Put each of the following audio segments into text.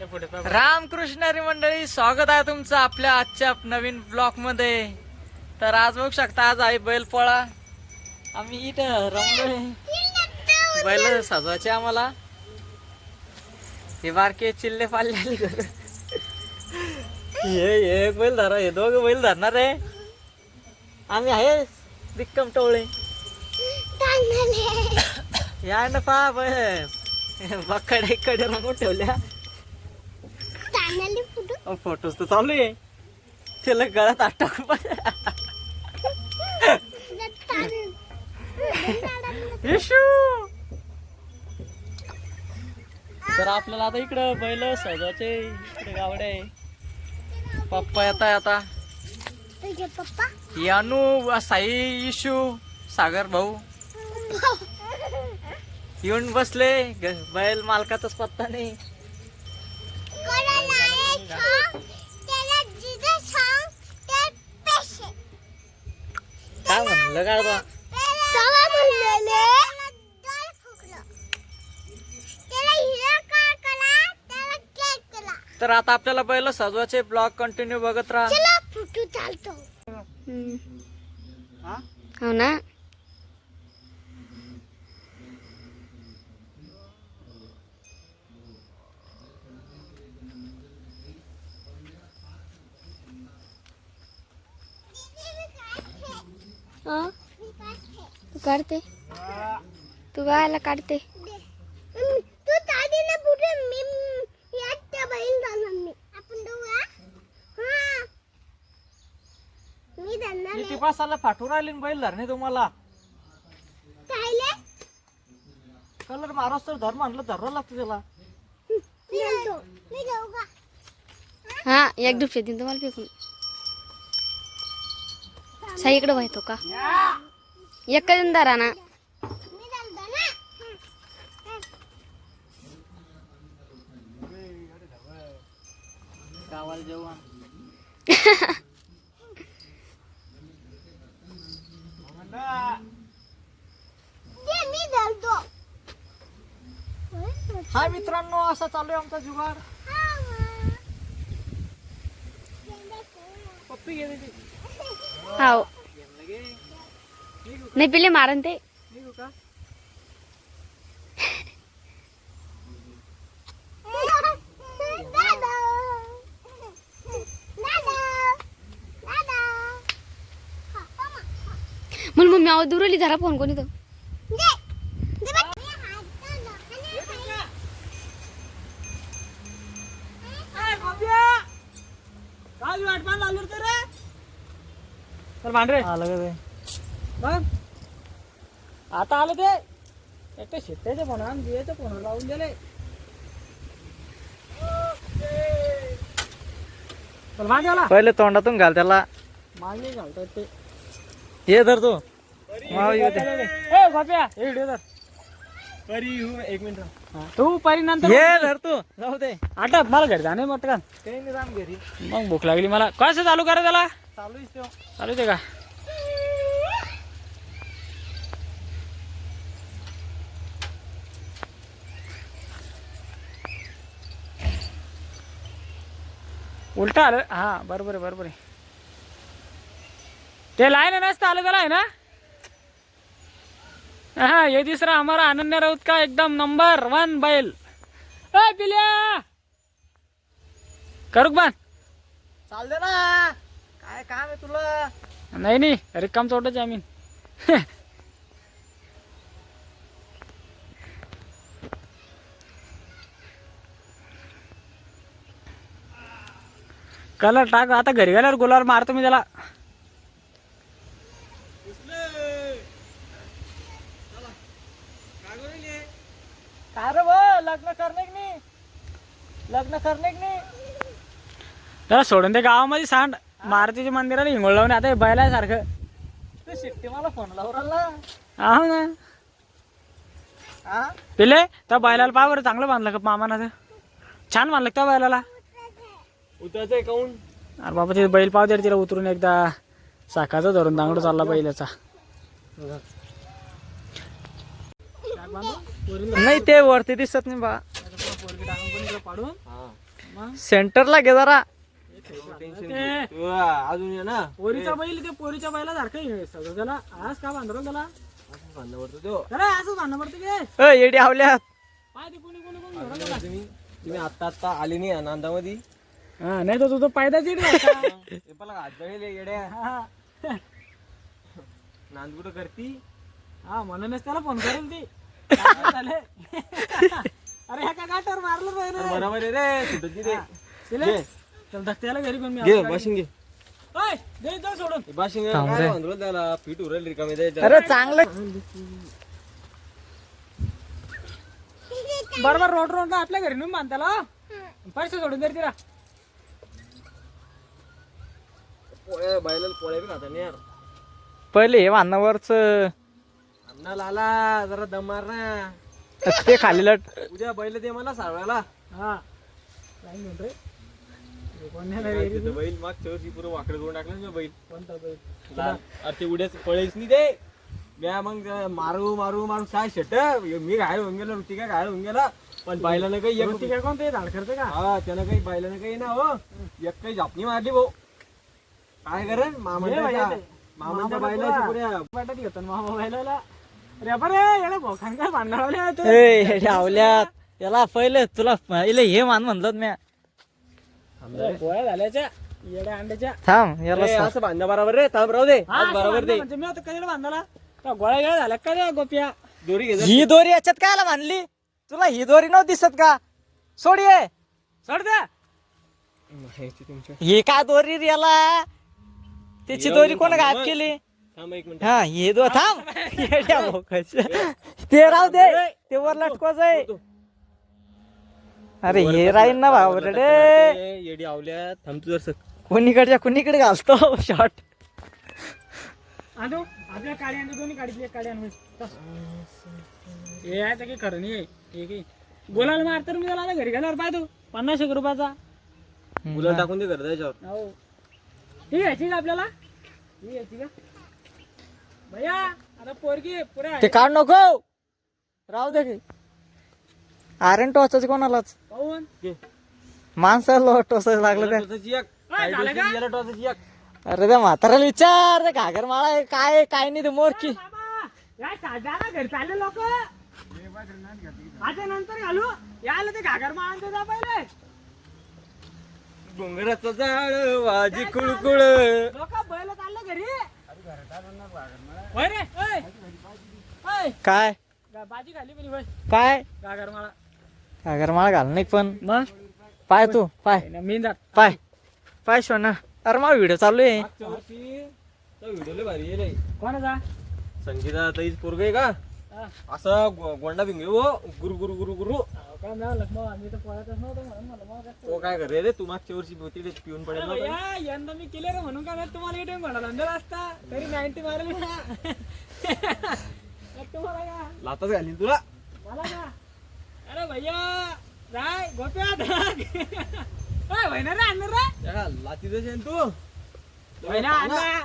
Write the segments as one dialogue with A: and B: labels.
A: रामकृष्णारी मंडळी स्वागत आहे तुमचं आपल्या आजच्या नवीन ब्लॉकमध्ये. तर आज बघू शकता आज आहे बैलपोळा. आम्ही इथं रमलोय. बैल सजवायचे आम्हाला. हे बारके चिल्ले पाल्ले हे एक बैल धरा हे दोघं बैल धरणार आहे. आम्ही आहे विक्रम टवळे या ना पा बकडे कडे रंगून ठेवल्या. फोटोज तर चालू आहे. त्याला गळ्यात आठ टाकू येशू! तर आपल्याला आता इकडं बैल सजाचे इकडे गावडे आहे. पप्पा येत आहे आता. यानू साई इशू सागर भाऊ. येऊन बसले. बैल मालकाचाच पत्ता नाही.
B: त्याला केक केला
A: तर आता आपल्याला बैल सजवायचे ब्लॉग कंटिन्यू बघत राहा.
B: चला फुटू चालतो. हो ना? तू काढते. तू गायला काढते. तू चाली ना पुढे मी याच्या बहीण जाणार मी. आपण दोघा हा. मी जाणार
A: किती पासाला फाटून आली ना बैल धरणे तुम्हाला.
B: कायले?
A: कलर मारोस तर धर म्हणलं धरावं लागतं त्याला.
C: हा एक डुबशे देईन तुम्हाला फेकून. साई इकडे व्हायतो का एक कधी दारा ना
B: मी जाऊ ना
A: गावाला जेवण
B: ते मी जातो
A: हा मित्रांनो असा चालू आहे आमचा जुगाड. का
B: दादा दादा दादा
C: म्हणून मम्मी आवाज दुरली जरा फोन कोणी तो
B: दे दे बघ
A: काय वाट पाहून आलो तर रे भांडरे. आलं का ते? मग? आता आलं ते. एक तर शेताचे फोन आणि बियाचे फोन लावून दिले पहिले तोंडातून घाल त्याला. मागे घालतात ते. ये धर तू. माव येऊ दे ए बाप्या हे व्हिडिओ धर.
D: परी एक मिनिट
A: तू परी नंतर ये धर तू. जाऊ दे.
D: आटप मला घरी जाणे मग का
A: काही नाही राम घरी.
D: मग भूक लागली मला. कसं चालू करा त्याला?
A: चालू आहे
D: का उलटा आलं. हा बरोबर आहे बरोबर आहे. ते लाईन नसतं आलं त्याला आहे ना? हा ये दुसरा हमारा अनन्य राऊत का एकदम नंबर वन बैल. ए पिल्या! करू का बंद
A: चाल दे ना. काय काम आहे तुला?
D: नाही नाही. रिकाम चोटच आहे आम्ही कलर टाक. आता घरी गेल्यावर गुलावर मारतो मी त्याला.
A: काय रे बा लग्न करणे की नाही? लग्न करणे की नाही?
D: त्याला सोडून ते गावामध्ये सांड. मारुतीच्या मंदिराला हिंगोळ लावून आता बैला सारखं
A: तू शिट्टी मला फोन लावून राहिला?
D: आहो ना
A: हा
D: पिले त्या बैलाला पा बरं चांगलं बांधलं का मामानं ते छान बांधलं का त्या बैलाला?
A: उताच काऊन
D: अरे बाबा ते बैल पाव दे रे तिला उतरून एकदा. साखाचा धरून दांगडू चालला बैलाचा.
A: नाही ते वरती दिसत नाही बा.
D: पाडून
E: हा
A: सेंटरला घे जरा.
D: ते
E: तू अजून ये ना.
D: पोरीचा बैल ते पोरीच्या बैला सारखं सगळं त्याला. आज का बांधलं त्याला?
E: असं पडतो तो.
D: अरे असं बांधणं पडतं की?
A: अ येडी आवल्यात.
D: पाय ते कोणी कोणी कोणी धरलं त्याला.
E: तुम्ही तुम्ही आत्ता आत्ता आली नाही
D: हा नाही तर तुझं पायदा चिड
E: हे पण हात जळले येड्या.
D: हा
E: नांद कुठं करती?
D: हा म्हणूनच त्याला फोन करेल ती. काय झाले अरे ह्या काय गाठावर मारलं पाहिजे
E: बरोबर आहे रे सुटत ते.
D: तिला. चल धक्त्याला घरी पण मी
E: घे बाशिंग. घे
D: ओय, सोडून.
E: बाशिंग
A: थांब
E: काय
A: रे.
E: बांधलं त्याला? पीठ उरेल रिकामी द्यायचं
A: अरे चांगलं.
D: बरोबर रोड रोड आपल्या घरी नेऊन बांध त्याला. पैसे सोडून दे तिला.
E: पोळ्या पोळ्या बी खाता नाही यार.
A: पहिले हे वाहनावरच
E: अण्णा लाला जरा दम मार ना.
A: ते खाली लट.
E: उद्या बैल दे मला सारवायला
D: हा. काय म्हणतो
E: बैल मागच्या वर्षी पुरं वाकडं करून टाकलं ना बैल.
D: कोणता बैल?
E: लाल. अरे ते उद्याच पळेच नाही ते म्या मग मारू मारू मारू काय शट? मी घायल होऊन गेलो ऋतिका घायल होऊन गेला. पण बैलानं काही एक
D: ती काय कोणते झाड करते का?
E: हा त्यानं काही बैलानं काही ना हो एक काही झापणी मारली भाऊ. काय करे
D: ये
E: मामांच्या
D: पुरा.
E: पुऱ्या.
D: वाटत घेतो ना मामा बैलाला अरे बरे याला तू
A: आवल्यात याला पहिले तुला पहिले हे मान म्हणलं म्या.
D: गोळ्या झाल्याच्या येड्या अंड्याच्या
A: थांब याला
E: ए,
A: सा-
E: असं बांधा बरोबर रे थांब राहू दे
D: हा,
E: आज
D: असं
E: बरोबर
D: बांधलं
E: दे
D: म्हणजे मी आता कधी बांधाला त्या गोळ्या गेळ्या झाल्या का रे गोप्या
E: दोरी घे
A: ही दोरी याच्यात कायला बांधली तुला ही दोरी नव्हती दिसत का सोड ये
D: सोड द्या
E: तुमच्या
A: ही का दोरी रे याला त्याची दोरी कोण गायब केली
E: थांब एक मिनिट
A: हा हे दो थांब येड्या भोकाच्या. ते राहू दे ते वर लटकवाच आहे अरे हे राहील ना रे
E: ते येडी आवल्या थांब तू जर
A: कोणीकडच्या कुणीकडे घालतो शॉर्ट
D: आणू आपल्या काडी आणतो दोन्ही काडीतली एक काडी आणू हे आहे तर काही खरं नाही हे काही बोलायला मार तर मी त्याला आता घरी गेल्यावर पाहतो पन्नास एक रुपयाचा
E: मुलं टाकून दे कर त्याच्यावर
D: हो ही घ्यायची का आपल्याला ही घ्यायची का भैया आता पोरगी पुऱ्या
A: ते काढ नको राहू दे की आरण टोचायचं कोणालाच?
D: पाहून.
A: माणसाला टोचायचं लागलं
E: याला
A: ते
E: टोचायची एक.
D: ओय, झालं का?
E: याला टोचायची एक.
A: अरे त्या म्हाताऱ्याला विचार रे घागर माळा आहे, काय आहे, काय नाही ते मोरकी.
D: बाबा, या साजाला घरी चालले लोक. आता नंतर घालू. यायला ते घागर मारायचं जा पहिले.
E: डोंगराचं झाड वाजी कुळकुळ.
D: लोक बैल चालले घरी. होय रे ओय. ओय.
A: काय?
D: बाजी होय.
A: काय?
D: घागर माळा
A: घागर माळा घाल नाही पण.
D: मग?
A: पाय तू पाय.
D: मी जात
A: पाय. पाय शोना अरे मला व्हिडिओ चालू आहे.
E: मागच्या वर्षी तो व्हिडिओ लय भारी आहे रे.
D: कोणाचा?
E: संगीता ताईच पोरग आहे का. असा गोंडा भिंगे हो. गुरु गुरु गुरु गुरु.
D: काय मिळालं मग आम्ही तर पळतच नव्हतो म्हणून मला मग काय-
E: तो काय करे रे? तू मागच्या वर्षी तिथे पिऊन पडेल?
D: भैया, यंदा मी केले रे म्हणून काय तुम्हाला एटीएम म्हणाला अंदर असता तरी नाईन्टी मारली ना. तुम्हाला का
E: लातच घालील तुला.
D: मला का? अरे भैया जाय गोप्या धक. ओय, वहिना रे आणणार रे.
E: लातीच ना तू?
D: आणला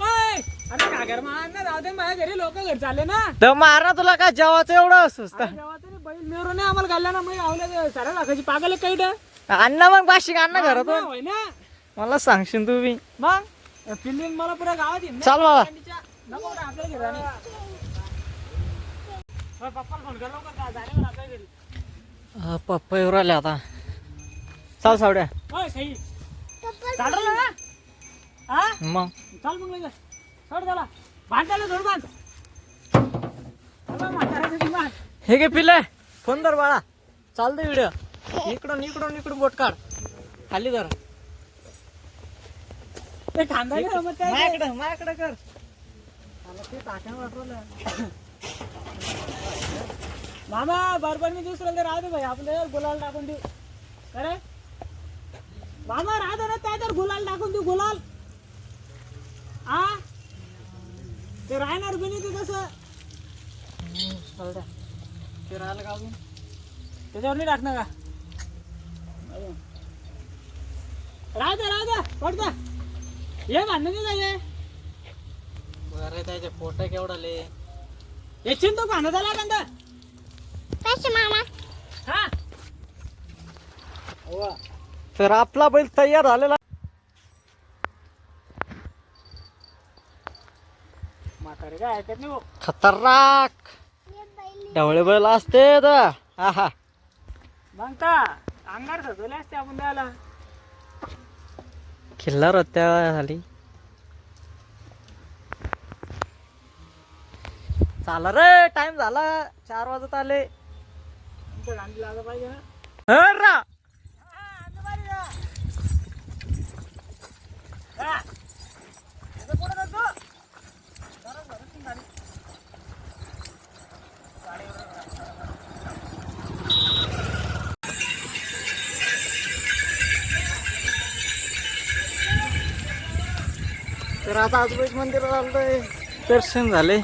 D: ओय, अरे कागर मा आणणार राहू दे माझ्या घरी लोक घर चालले ना.
A: तर मार ना तुला काय जेवायचं एवढं सुस्त
D: अरे जेव्हा तरी बैल मिळून नाही आम्हाला घालला ना मग आवल्या साऱ्या लाखाची पागल आहे काही डं.
A: अण्णा मग बाशिक अण्णा घरातून.
D: वहिना.
A: मला सांगशील तू बी.
D: मग? फिल्लिंग मला पुऱ्या गावात येईन ना.
A: चाल बाबा.
D: नको रे, आपल्या घरी राहणे. ओय, पप्पाला फोन कर लवकर जा, झाले बरं आपल्या घरी
A: पप्पा येऊ राहिले आता. चाल सावड्या.
D: हा?
A: मग?
D: चाल मग सोड बांध सोड बांध बांध.
A: हे घे पिले फोन धर बाळा. चालते व्हिडिओ इकडून इकडून इकडून बोट काढ. खाली धर.
D: ते खांदा.
A: माझ्याकडे माझ्याकडे कर.
D: ते टाक्या वाटवलं. मामा बरोबर मी दुसऱ्याला राहू दे भाई. आपल्या गुलाल टाकून देऊ. अरे मामा राहू दे ना त्या तर गुलाल टाकून देऊ गुलाल. आ? ते राहणार बी नाही ते कसं.
A: ते राहिलं का अजून?
D: त्याच्यावर नाही टाकणार का? राहू दे राहू पडता. ये भांडण नाही जाय
A: अरे त्याचे फोटो केवढाले
D: येशील तू भांडत आला बंद
B: पैसे मामा
D: हा.
A: तर आपला बैल तयार झालेला
D: म्हातारे काय ऐकत नाही भाऊ
A: खतरनाक. ढवळे बैल असते तर हा हा
D: मग का अंगार सजवले असते आपण द्यायला
A: खिल्लार होत्या झाली झाला रे टाइम झाला. चार वाजत आले
D: तुमचं गांधी लागलं पाहिजे ना!
A: तर आता आजूबाजू मंदिरात आलोय दर्शन झाले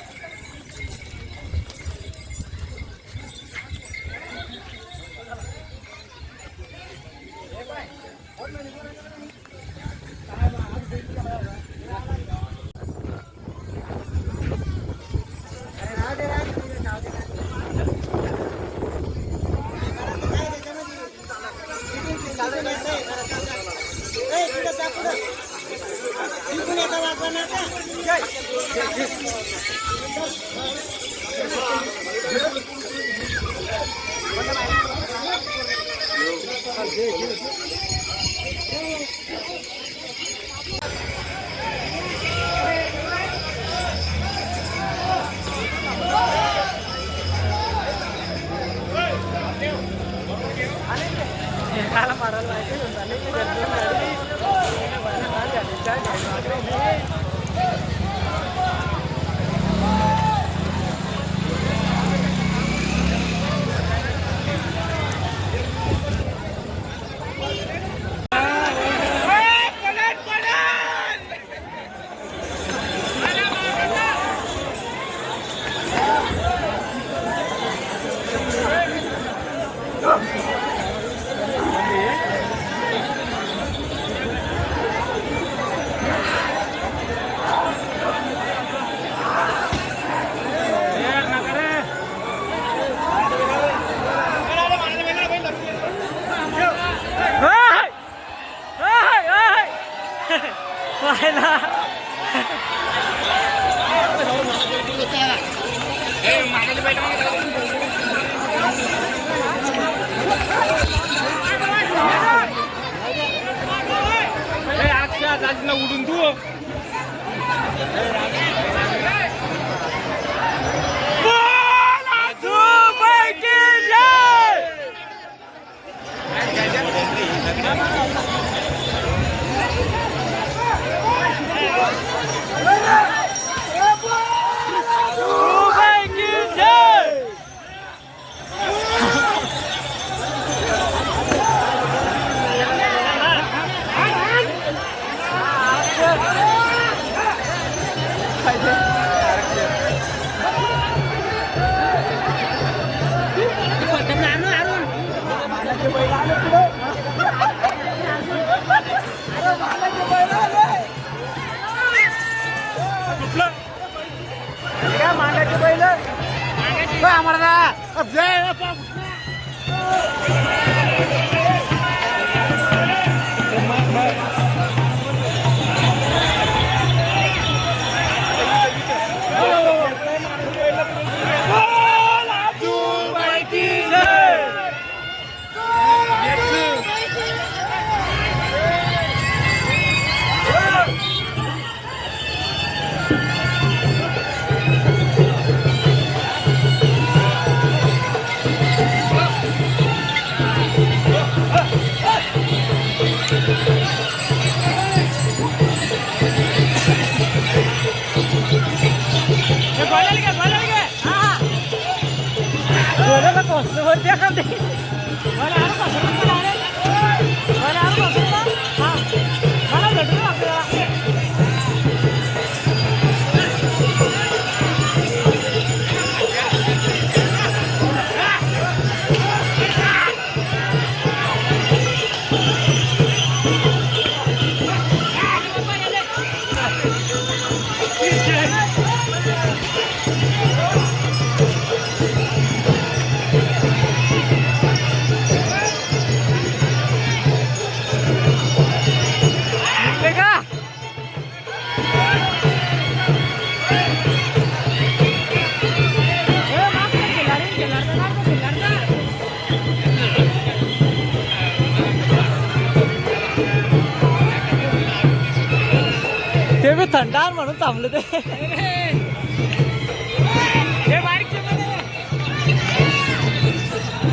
A: थंड आहे म्हणून थांबले ते.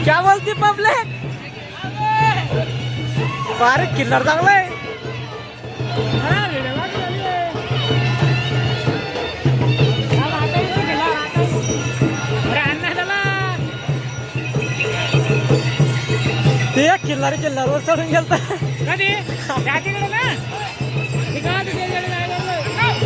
A: क्या बोलती पब्लिक? बारीक किल्लर चांगलाय. ते एक किल्लारी किल्लारवर चढून गेलत.
D: कधी? ना.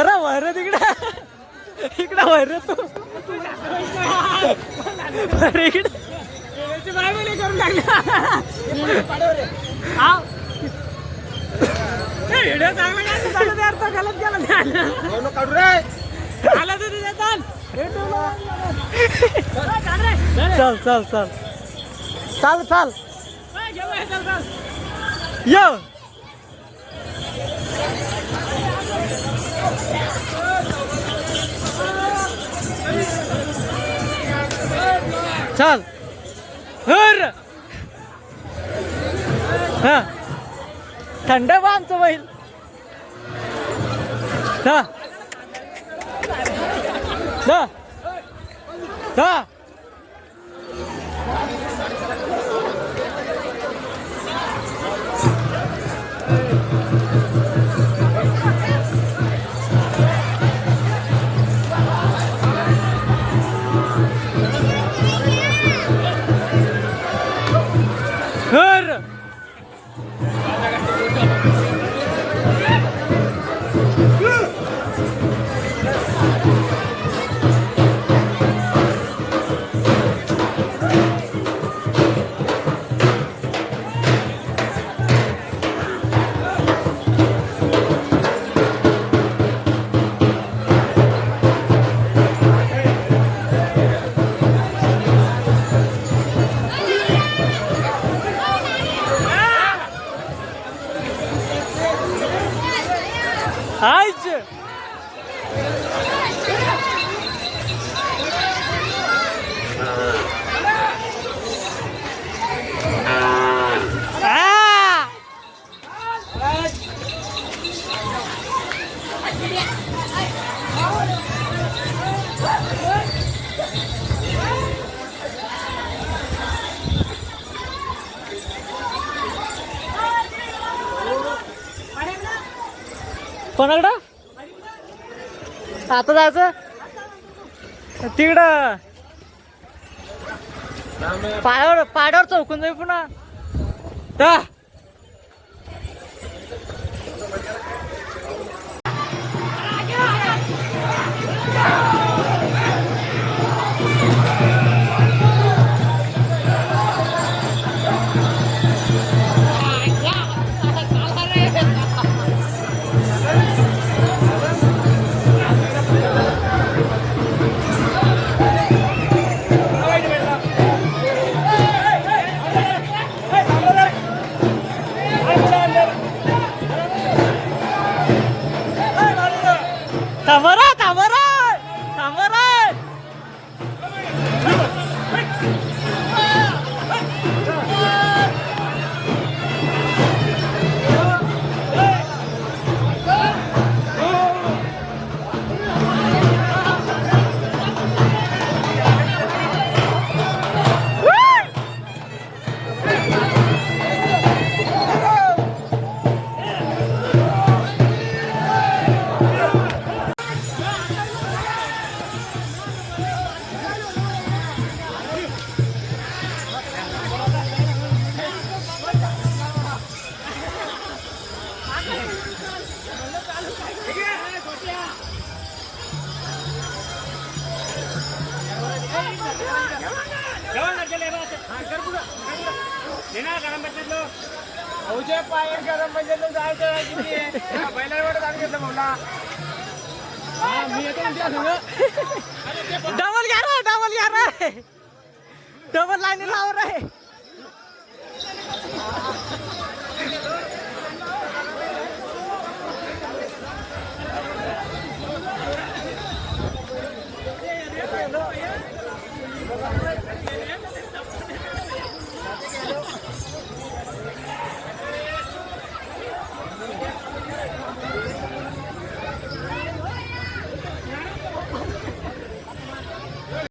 A: अरे वर तिकडे इकडे वर तू अरे इकडे
D: करून टाकली. तू तो.
E: काढू रे
D: आला तुझ्या डोलं. चल, चाल. चल.
A: चल चल, चल. ये चल. हर हा. थंड बा आमचं बैल. दा दा दा Thank you. कोणाकडं? आता जायचं? तिकडं. पायावर पाड्यावर चौकून जाईल पुन्हा. Yeah!
D: भाऊच्या पाय गरम म्हणजे जायचं किती बैलावर घेतलं भाऊला. मी येतो ना
A: डबल घ्या रे डबल घ्या रे. डबल लाईन लावर रे.